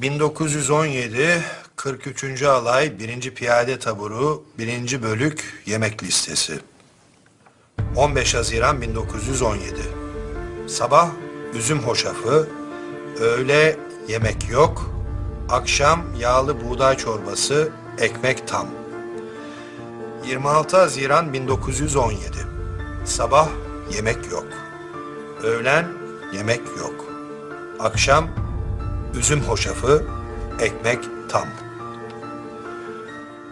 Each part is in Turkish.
1917 43. alay 1. piyade taburu 1. bölük yemek listesi. 15 Haziran 1917. Sabah üzüm hoşafı, öğle yemek yok, akşam yağlı buğday çorbası, ekmek tam. 26 Haziran 1917. Sabah yemek yok. Öğlen yemek yok. Akşam üzüm hoşafı, ekmek tam.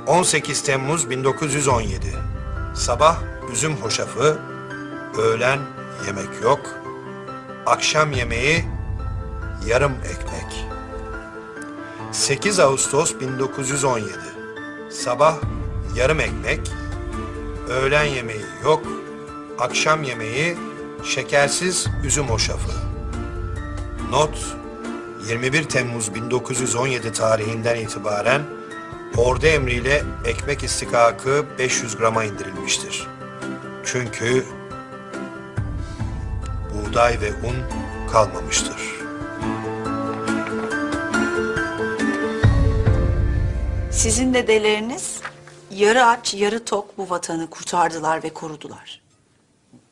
18 Temmuz 1917. Sabah üzüm hoşafı, öğlen yemek yok. Akşam yemeği yarım ekmek. 8 Ağustos 1917. Sabah yarım ekmek, öğlen yemeği yok. Akşam yemeği şekersiz üzüm hoşafı. Not 21 Temmuz 1917 tarihinden itibaren ordu emriyle ekmek istikakı 500 grama indirilmiştir. Çünkü buğday ve un kalmamıştır. Sizin dedeleriniz yarı aç yarı tok bu vatanı kurtardılar ve korudular.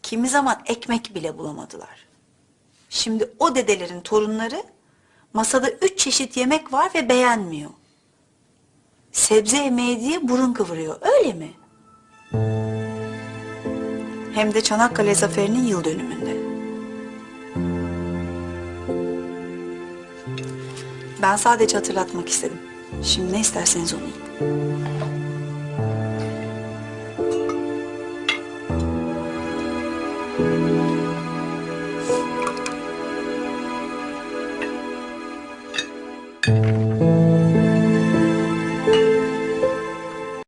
Kimi zaman ekmek bile bulamadılar. Şimdi o dedelerin torunları masada üç çeşit yemek var ve beğenmiyor. Sebze yemeği diye burun kıvırıyor öyle mi? Hem de Çanakkale Zaferi'nin yıl dönümünde. Ben sadece hatırlatmak istedim. Şimdi ne isterseniz onu yiyin. うん